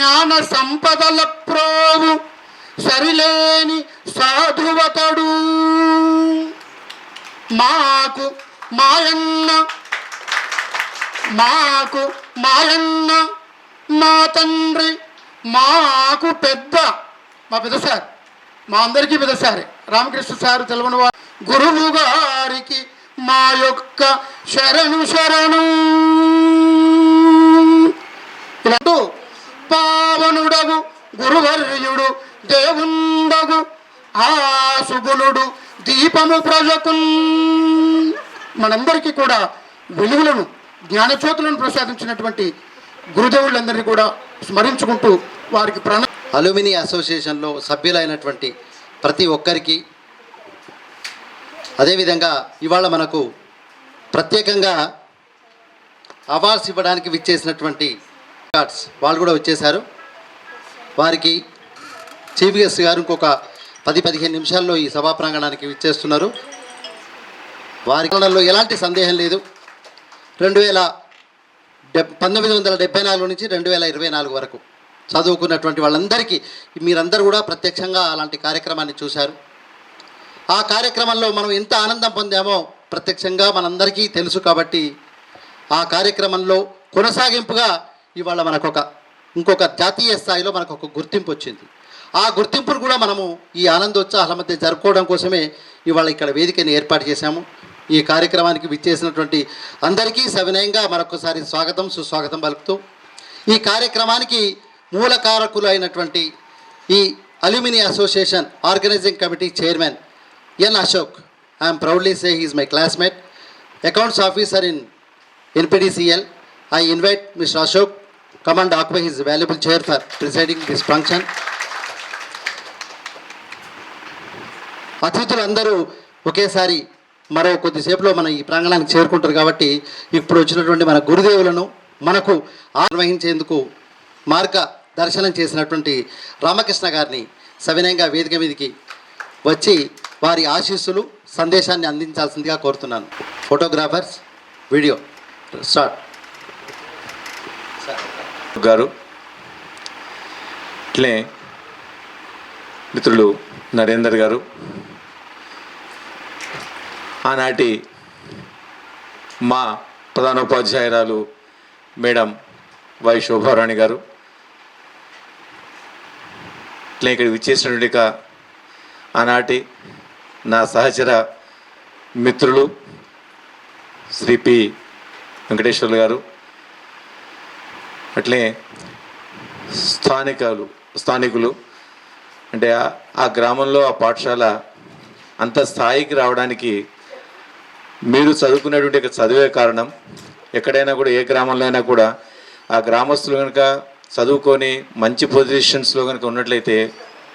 జ్ఞాన సంపదల ప్రోవు సరిలేని సాధువతడు. మాకు మాయన్న మాకు మాయన్న మా తండ్రి మాకు పెద్ద. మా పెద్ద సార్ మా అందరికీ పెద్ద సారే. రామకృష్ణ సార్ తెలవని వారు గురువు గారికి మా యొక్క శరణు శరణు. ఇలా పావనుడగు గురువర్యుడు దేవుండగు ఆ సుగుణుడు దీపము ప్రజకు మనందరికీ కూడా వెలుగులను జ్ఞానచోతులను ప్రసాదించినటువంటి గురుదేవులందరినీ కూడా స్మరించుకుంటూ వారికి ప్రాణ అలుమిని అసోసియేషన్లో సభ్యులైనటువంటి ప్రతి ఒక్కరికి అదేవిధంగా ఇవాళ మనకు ప్రత్యేకంగా అవార్డ్స్ ఇవ్వడానికి విచ్చేసినటువంటి థాట్స్ వాళ్ళు కూడా వచ్చేసారు వారికి చీఫ్ గెస్ట్ గారు ఇంకొక పది పదిహేను నిమిషాల్లో ఈ సభా ప్రాంగణానికి ఇచ్చేస్తున్నారు వారి కాలంలో ఎలాంటి సందేహం లేదు. రెండు వేల డెబ్ పంతొమ్మిది వందల డెబ్బై నాలుగు నుంచి రెండు వేల ఇరవై నాలుగు వరకు చదువుకున్నటువంటి వాళ్ళందరికీ మీరందరూ కూడా ప్రత్యక్షంగా అలాంటి కార్యక్రమాన్ని చూశారు. ఆ కార్యక్రమంలో మనం ఎంత ఆనందం పొందామో ప్రత్యక్షంగా మనందరికీ తెలుసు కాబట్టి ఆ కార్యక్రమంలో కొనసాగింపుగా ఇవాళ మనకొక ఇంకొక జాతీయ స్థాయిలో మనకు ఒక గుర్తింపు వచ్చింది ఆ గుర్తింపును కూడా మనము ఈ ఆనందోత్సాహాల మధ్య జరుపుకోవడం కోసమే ఇవాళ ఇక్కడ వేదికని ఏర్పాటు చేశాము. ఈ కార్యక్రమానికి విచ్చేసినటువంటి అందరికీ సవినయంగా మరొకసారి స్వాగతం సుస్వాగతం పలుకుతూ ఈ కార్యక్రమానికి మూల కారకులు అయినటువంటి ఈ alumni association organizing committee chairman N Ashok. I'm proudly say he's my classmate accounts officer in NPDCL I invite mister Ashok come and occupy his valuable chair for presiding this function. అతిథులందరూ ఒకేసారి మరో కొద్దిసేపులో మన ఈ ప్రాంగణానికి చేరుకుంటారు కాబట్టి ఇప్పుడు వచ్చినటువంటి మన గురుదేవులను మనకు నిర్వహించేందుకు మార్గ దర్శనం చేసినటువంటి రామకృష్ణ గారిని సవినయంగా వేదిక మీదకి వచ్చి వారి ఆశీస్సులు సందేశాన్ని అందించాల్సిందిగా కోరుతున్నాను ఫోటోగ్రాఫర్స్ వీడియో స్టార్ట్ గారు ఇట్లే మిత్రులు నరేందర్ గారు ఆనాటి మా ప్రధానోపాధ్యాయురాలు మేడం వై శోభారాణి గారు ఇట్లా ఇక్కడ విచ్చేసినటువంటి ఆనాటి నా సహచర మిత్రులు శ్రీ పి వెంకటేశ్వర్లు గారు అట్లే స్థానికులు స్థానికులు అంటే ఆ- గ్రామంలో ఆ పాఠశాల అంత స్థాయికి రావడానికి మీరు చదువుకునేటువంటి చదివే కారణం. ఎక్కడైనా కూడా ఏ గ్రామంలో అయినా కూడా ఆ గ్రామస్తులు కనుక చదువుకొని మంచి పొజిషన్స్లో కనుక ఉన్నట్లయితే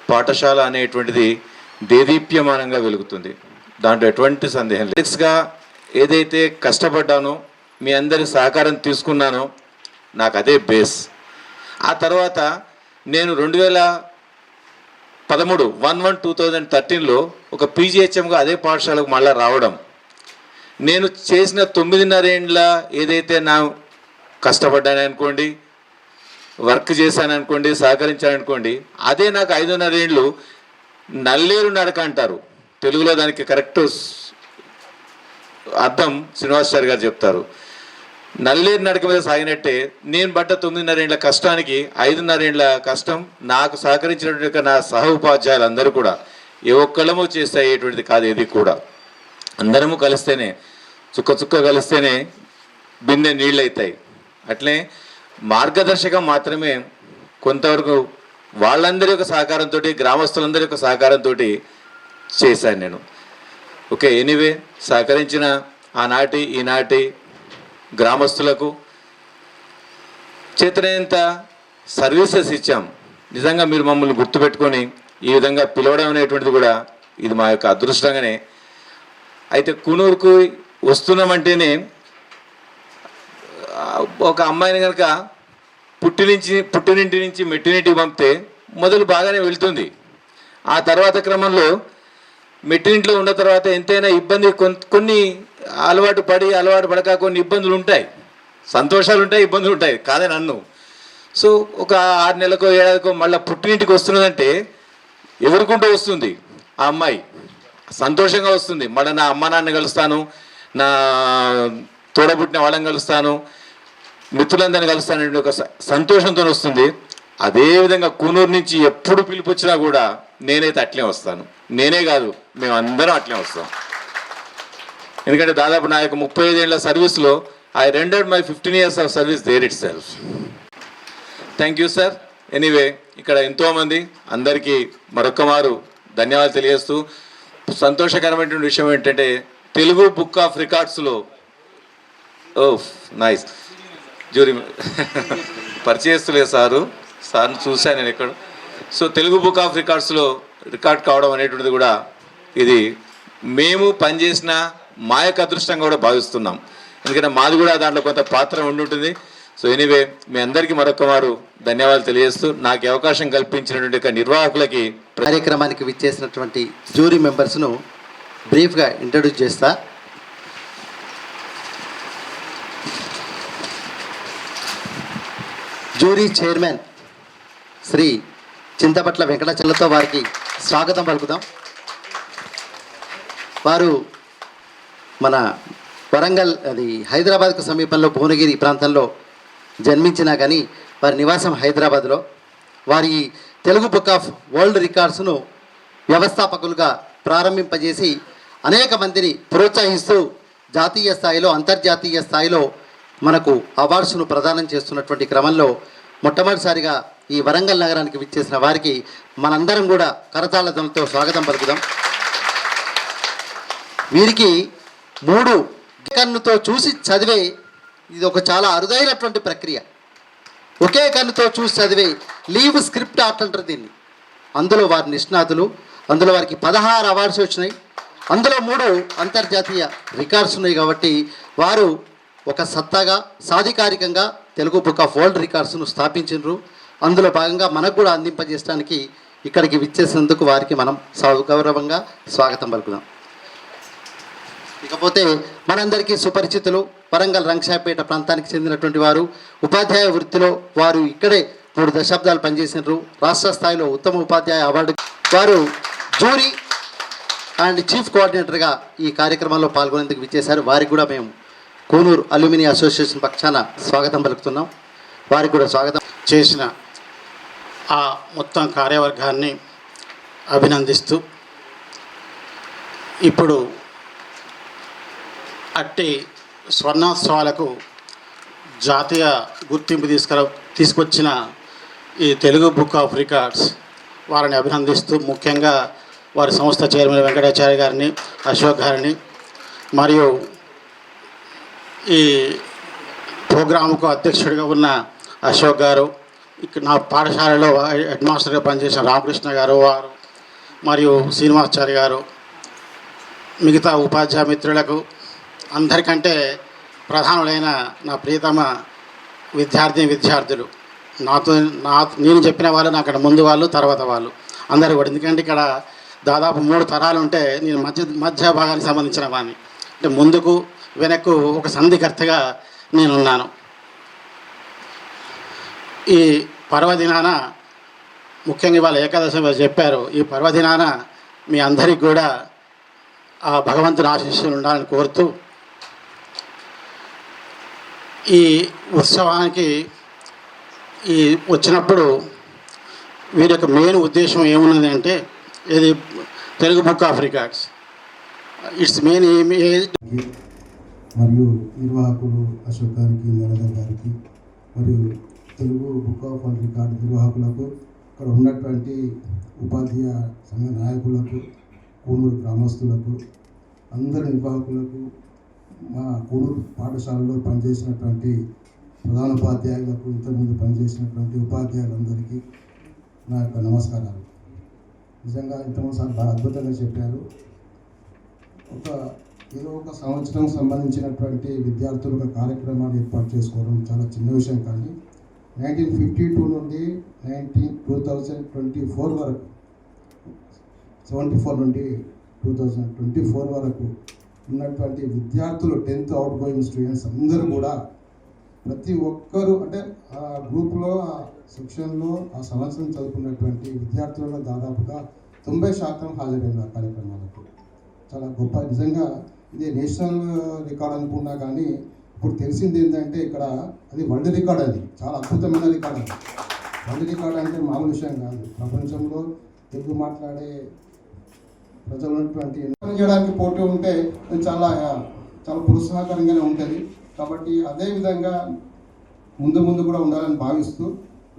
పాఠశాల అనేటువంటిది దేదీప్యమానంగా వెలుగుతుంది. దాంట్లో ఎటువంటి సందేహం లేదు. గా ఏదైతే కష్టపడ్డానో మీ అందరి సహకారం తీసుకున్నానో నాకు అదే బేస్ ఆ తర్వాత నేను రెండు వేల పదమూడు వన్ వన్ టూ థౌజండ్ థర్టీన్లో ఒక పీజీహెచ్ఎంగా అదే పాఠశాలకు మళ్ళీ రావడం. నేను చేసిన తొమ్మిదిన్నర ఏండ్ల ఏదైతే నా కష్టపడ్డాను అనుకోండి వర్క్ చేశాను అనుకోండి సహకరించాను అనుకోండి అదే నాకు ఐదున్నర ఏండ్లు నల్లేరు నడక అంటారు. తెలుగులో దానికి కరెక్ట్ అర్థం శ్రీనివాస్ గారు చెప్తారు. నల్లేరు నడక మీద సాగినట్టే నేను పడ్డ తొమ్మిదిన్నరేండ్ల కష్టానికి ఐదున్నర కష్టం నాకు సహకరించినటువంటి నా సహ ఉపాధ్యాయులందరూ కూడా ఏ ఒక్కళ్ళము చేస్తే కాదు ఏది కూడా. అందరము కలిస్తేనే చుక్క చుక్క కలిస్తేనే బిన్నె నీళ్ళు అవుతాయి అట్లే మార్గదర్శకం మాత్రమే కొంతవరకు వాళ్ళందరి యొక్క సహకారంతో గ్రామస్తులందరి యొక్క సహకారంతో చేశాను నేను. ఓకే ఎనీవే సహకరించిన ఆనాటి ఈనాటి గ్రామస్తులకు చేతనేంత సర్వీసెస్ ఇచ్చాం. నిజంగా మీరు మమ్మల్ని గుర్తుపెట్టుకొని ఈ విధంగా పిలవడం అనేటువంటిది కూడా ఇది మా యొక్క అదృష్టంగానే. అయితే కునూరుకు వస్తున్నామంటేనే ఒక అమ్మాయిని కనుక పుట్టి నుంచి పుట్టినింటి నుంచి మెట్టినింటికి పంపితే మొదలు బాగానే వెళ్తుంది. ఆ తర్వాత క్రమంలో మెట్టినింట్లో ఉన్న తర్వాత ఎంతైనా ఇబ్బంది కొన్ని అలవాటు పడి అలవాటు పడక కొన్ని ఇబ్బందులు ఉంటాయి సంతోషాలు ఉంటాయి ఇబ్బందులు ఉంటాయి కాదే నన్ను. సో ఒక ఆరు నెలలకో ఏడాదికో మళ్ళీ పుట్టినింటికి వస్తున్నదంటే ఎవరుకుంటూ వస్తుంది ఆ అమ్మాయి. సంతోషంగా వస్తుంది. మళ్ళీ నా అమ్మ నాన్న కలుస్తాను నా తోడబుట్టిన వాళ్ళని కలుస్తాను మిత్రులందరినీ కలుస్తానంటే ఒక స- సంతోషంతో వస్తుంది. అదేవిధంగా కూనూరు నుంచి ఎప్పుడు పిలుపు వచ్చినా కూడా నేనైతే అట్లే వస్తాను. నేనే కాదు మేమందరం అట్లే వస్తాం. ఎందుకంటే దాదాపు నా యొక్క ముప్పై ఐదేళ్ళ సర్వీస్లో I rendered my fifteen years of service there itself. Thank you sir. Anyway ఇక్కడ ఎంతోమంది అందరికీ మరొక్క మారు ధన్యవాదాలు తెలియజేస్తూ సంతోషకరమైనటువంటి విషయం ఏంటంటే తెలుగు బుక్ ఆఫ్ రికార్డ్స్లో ఓ నైస్. జ్యూరీ పరిచయస్తులే సారు. సార్ని చూశాను నేను ఇక్కడ సో తెలుగు బుక్ ఆఫ్ రికార్డ్స్లో రికార్డ్ కావడం అనేటువంటిది కూడా ఇది మేము పనిచేసిన మా యొక్క అదృష్టంగా కూడా భావిస్తున్నాం. ఎందుకంటే మాది కూడా దాంట్లో కొంత పాత్ర ఉండి ఉంటుంది. సో ఎనీవే మీ అందరికీ మరొక వారు ధన్యవాదాలు తెలియజేస్తూ నాకు అవకాశం కల్పించినటువంటి నిర్వాహకులకి కార్యక్రమానికి విచ్చేసినటువంటి జ్యూరీ మెంబర్స్ను బ్రీఫ్గా ఇంట్రడ్యూస్ చేస్తా. జ్యూరీ చైర్మన్ శ్రీ చింతపట్ల వెంకటాచలతో వారికి స్వాగతం పలుకుదాం. వారు మన వరంగల్ అది హైదరాబాద్కు సమీపంలో భువనగిరి ప్రాంతంలో జన్మించినా కానీ వారి నివాసం హైదరాబాద్లో. వారి తెలుగు బుక్ ఆఫ్ వరల్డ్ రికార్డ్స్ను వ్యవస్థాపకులుగా ప్రారంభింపజేసి అనేక మందిని ప్రోత్సహిస్తూ జాతీయ స్థాయిలో అంతర్జాతీయ స్థాయిలో మనకు అవార్డ్స్ను ప్రదానం చేస్తున్నటువంటి క్రమంలో మొట్టమొదటిసారిగా ఈ వరంగల్ నగరానికి విచ్చేసిన వారికి మనందరం కూడా కరతాళతో స్వాగతం పలుకుదాం. వీరికి మూడు కన్నుతో చూసి చదివే ఇది ఒక చాలా అరుదైనటువంటి ప్రక్రియ. ఒకే కన్నుతో చూసి చదివే లీవ్ స్క్రిప్ట్ ఆర్ట్ అంటారు దీన్ని. అందులో వారి నిష్ణాతులు అందులో వారికి పదహారు అవార్డ్స్ వచ్చినాయి. అందులో మూడు అంతర్జాతీయ రికార్డ్స్ ఉన్నాయి కాబట్టి వారు ఒక సత్తాగా సాధికారికంగా తెలుగు బుక్ ఆఫ్ వరల్డ్ రికార్డ్స్ను స్థాపించారు అందులో భాగంగా మనకు కూడా అందింపజేయడానికి ఇక్కడికి విచ్చేసినందుకు వారికి మనం సౌగౌరవంగా స్వాగతం పలుకుదాం. ఇకపోతే మనందరికీ సుపరిచితులు వరంగల్ రంగశాపేట ప్రాంతానికి చెందినటువంటి వారు ఉపాధ్యాయ వృత్తిలో వారు ఇక్కడే మూడు దశాబ్దాలు పనిచేసినారు. రాష్ట్ర స్థాయిలో ఉత్తమ ఉపాధ్యాయ అవార్డు వారు జూరీ అండ్ చీఫ్ కోఆర్డినేటర్గా ఈ కార్యక్రమంలో పాల్గొనేందుకు విచ్చేశారు. వారికి కూడా మేము కోనూరు అల్యూమినియం అసోసియేషన్ పక్షాన స్వాగతం పలుకుతున్నాం. వారికి కూడా స్వాగతం చేసిన ఆ మొత్తం కార్యవర్గాన్ని అభినందిస్తూ ఇప్పుడు అట్టి స్వర్ణోత్సవాలకు జాతీయ గుర్తింపు తీసుకుర తీసుకొచ్చిన ఈ తెలుగు బుక్ ఆఫ్ రికార్డ్స్ వారిని అభినందిస్తూ ముఖ్యంగా వారి సంస్థ చైర్మన్ వెంకటాచార్య గారిని అశోక్ గారిని మరియు ఈ ప్రోగ్రాముకు అధ్యక్షుడిగా ఉన్న అశోక్ గారు ఇక్కడ నా పాఠశాలలో హెడ్ మాస్టర్గా పనిచేసిన రామకృష్ణ గారు వారు మరియు శ్రీనివాసాచారి గారు మిగతా ఉపాధ్యాయ మిత్రులకు అందరికంటే ప్రధానులైన నా ప్రియతమ విద్యార్థి విద్యార్థులు. నాతో నా నేను చెప్పిన వాళ్ళు నా అక్కడ ముందు వాళ్ళు తర్వాత వాళ్ళు. అందరూ కూడా. ఎందుకంటే ఇక్కడ దాదాపు మూడు తరాలు ఉంటే నేను మధ్య మధ్య భాగానికి సంబంధించిన వాడిని. అంటే ముందుకు వెనక్కు ఒక సంధికర్తగా నేనున్నాను. ఈ పర్వదినాన ముఖ్యంగా ఇవాళ ఏకాదశి చెప్పారు. ఈ పర్వదినాన మీ అందరికీ కూడా ఆ భగవంతుని ఆశీస్సులు ఉండాలని కోరుతూ ఈ ఉత్సవానికి ఈ వచ్చినప్పుడు వీరి యొక్క మెయిన్ ఉద్దేశం ఏమున్నది అంటే ఇది Telugu book of records. It's main ఏమి మరియు నిర్వాహకులు అశోక్ గారికి నరేంద్ర గారికి మరియు తెలుగు బుక్ ఆఫ్ వరల్డ్ నిర్వాహకులకు ఇక్కడ ఉన్నటువంటి ఉపాధ్యాయ సంఘ నాయకులకు కూనూరు గ్రామస్తులకు అందరి నిర్వాహకులకు మా కూనూరు పాఠశాలలో పనిచేసినటువంటి ప్రధానోపాధ్యాయులకు ఇంతకుముందు పనిచేసినటువంటి ఉపాధ్యాయులందరికీ నా యొక్క నమస్కారాలు. నిజంగా ఇంతకుముందు సార్ బాగా అద్భుతంగా చెప్పారు. ఒక ఏదో ఒక సంవత్సరం సంబంధించినటువంటి విద్యార్థులు ఒక కార్యక్రమాన్ని ఏర్పాటు చేసుకోవడం చాలా చిన్న విషయం కానీ నైన్టీన్ ఫిఫ్టీ టూ నుండి nineteen two thousand twenty four వరకు సెవెంటీ ఫోర్ నుండి టూ థౌజండ్ ట్వంటీ ఫోర్ వరకు ఉన్నటువంటి విద్యార్థులు టెన్త్ అవుట్ గోయింగ్ స్టూడెంట్స్ అందరూ కూడా ప్రతి ఒక్కరూ అంటే ఆ గ్రూప్లో ఆ సెక్షన్లో ఆ సంవత్సరం చదువుకున్నటువంటి విద్యార్థులలో దాదాపుగా తొంభై శాతం హాజరైన ఆ కార్యక్రమాలకు చాలా గొప్ప నిజంగా ఇది నేషనల్ రికార్డ్ అనుకున్నా కానీ ఇప్పుడు తెలిసింది ఏంటంటే ఇక్కడ అది వరల్డ్ రికార్డ్ అది. చాలా అద్భుతమైన రికార్డ్ అది. వరల్డ్ రికార్డ్ అంటే మామూలు విషయం కాదు. ప్రపంచంలో తెలుగు మాట్లాడే ప్రజలు ఉన్నటువంటి చేయడానికి పోటీ ఉంటే అది చాలా చాలా ప్రోత్సాహకరంగానే ఉంటుంది. కాబట్టి అదే విధంగా ముందు ముందు కూడా ఉండాలని భావిస్తూ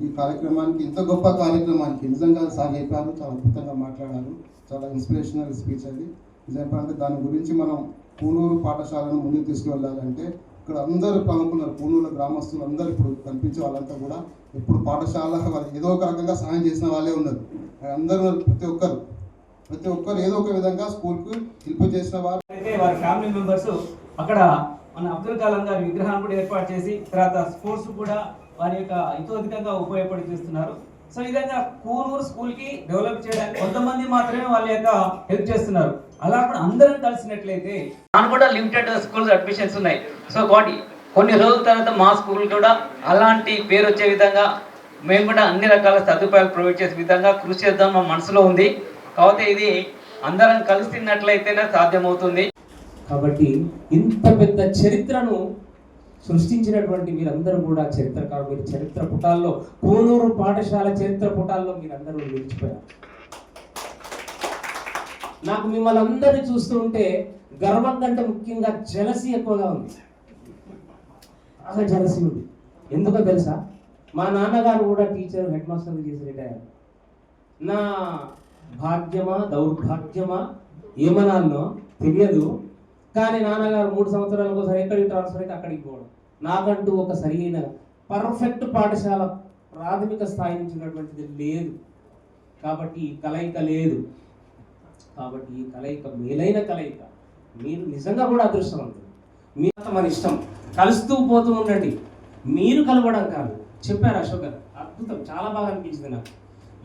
ఈ కార్యక్రమానికి ఇంత గొప్ప కార్యక్రమానికి నిజంగా సార్ చెప్పారు చాలా అద్భుతంగా మాట్లాడారు. చాలా ఇన్స్పిరేషనల్ స్పీచ్ అది. నిజంగా దాని గురించి మనం పూనూరు పాఠశాలను ముందుకు తీసుకువెళ్ళాలంటే ఇక్కడ అందరూ పాల్గొన్నారు. పూనూరు గ్రామస్తులు అందరూ ఇప్పుడు కనిపించే వాళ్ళంతా కూడా ఇప్పుడు పాఠశాల వాళ్ళు ఏదో ఒక రకంగా సహాయం చేసిన వాళ్ళే ఉన్నారు. అందరూ ప్రతి ఒక్కరు. ప్రతి ఒక్కరు ఏదో ఒక విధంగా స్కూల్కు హెల్ప్ చేసిన వారు. అయితే వారి ఫ్యామిలీ మెంబర్స్ అక్కడ మన అబ్దుల్ కలాం గారి విగ్రహాన్ని కూడా ఏర్పాటు చేసి తర్వాత స్పోర్ట్స్ కూడా వారి యొక్క ఇతోధికంగా ఉపయోగపడి చేస్తున్నారు. సో ఈ విధంగా కూనూరు స్కూల్కి డెవలప్ చేయడానికి కొంతమంది మాత్రమే వాళ్ళ యొక్క హెల్ప్ చేస్తున్నారు. అలా కూడా అందరం కలిసినట్లయితే నాకు కూడా లిమిటెడ్ స్కూల్స్ అడ్మిషన్స్ ఉన్నాయి. సో కాబట్టి కొన్ని రోజుల తర్వాత మా స్కూల్ కూడా అలాంటి పేరు వచ్చే విధంగా మేము కూడా అన్ని రకాల సదుపాయాలు ప్రొవైడ్ చేసే విధంగా కృషి చేద్దాం మా మనసులో ఉంది. కాకపోతే ఇది అందరం కలిసినట్లయితేనే సాధ్యమవుతుంది. కాబట్టి ఇంత పెద్ద చరిత్రను సృష్టించినటువంటి మీరందరూ కూడా చరిత్రకారు మీరు చరిత్ర పుటాల్లో కోనూరు పాఠశాల చరిత్ర పుటాల్లో మీరందరూ నిలిచిపోయారు. నాకు మిమ్మల్ని అందరినీ చూస్తూ ఉంటే గర్వం కంటే ముఖ్యంగా జలసి ఎక్కువగా ఉంది. బాగా జలసి ఉంది. ఎందుకో తెలుసా? మా నాన్నగారు కూడా టీచర్ హెడ్ మాస్టర్ చేసి రిటైర్. నా భాగ్యమా దౌర్భాగ్యమా ఏమనాలనో తెలియదు. కానీ నాన్నగారు మూడు సంవత్సరాలకు ఒకసారి ఎక్కడికి ట్రాన్స్ఫర్ అయితే అక్కడికి పోవడం. నాకంటూ ఒక సరైన పర్ఫెక్ట్ పాఠశాల ప్రాథమిక స్థాయి నుంచి ఉన్నటువంటిది లేదు. కాబట్టి ఈ కలయిక లేదు. కాబట్టి ఈ కలయిక మేలైన కలయిక. మీరు నిజంగా కూడా అదృష్టవంతులు. మీ మన ఇష్టం. కలుస్తూ పోతూ ఉండండి. మీరు కలవడం కాదు. చెప్పారు అశోక్ గారు. అద్భుతం. చాలా బాగా అనిపించింది నాకు.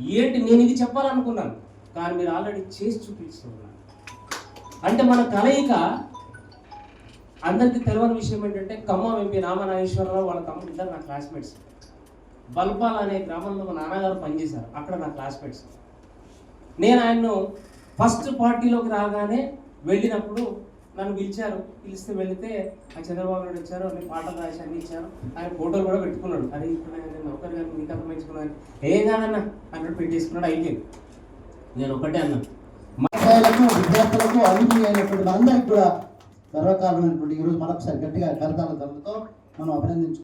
ఏంటి? నేను ఇది చెప్పాలనుకున్నాను. కానీ మీరు ఆల్రెడీ చేసి చూపించుకున్నారు అంటే మన కలయిక అందరికీ తెలియని విషయం ఏంటంటే ఖమ్మం ఎంపీ రామనాగేశ్వరరావు వాళ్ళ తమ్ముడు ఇద్దరు నా క్లాస్మేట్స్ బల్పాల్ అనే గ్రామంలో మా నాన్నగారు పనిచేశారు. అక్కడ నా క్లాస్మేట్స్ నేను ఆయన్ను ఫస్ట్ పార్టీలోకి రాగానే వెళ్ళినప్పుడు నన్ను పిలిచారు. పిలిస్తే వెళితే ఆ చంద్రబాబు నాయుడు వచ్చారు అన్ని పాటలు రాసి అన్ని ఇచ్చారు. ఆయన ఫోటోలు కూడా పెట్టుకున్నాడు. అరే ఇప్పుడు నేను ఒకరి గారు మీకు అర్థమించుకున్నాను ఏం కాదన్నా? అన్నట్టు పెట్టేసుకున్నాడు. అయిపోయింది. నేను ఒకటే అన్నాను ఉపాధ్యాయులకు విద్యార్థులకు అభివృద్ధి అయినటువంటి మనందరికీ కూడా గర్వకారణమైనటువంటి ఈరోజు మరొకసారి గట్టిగా కరతాల ధరలతో మనం అభినందించు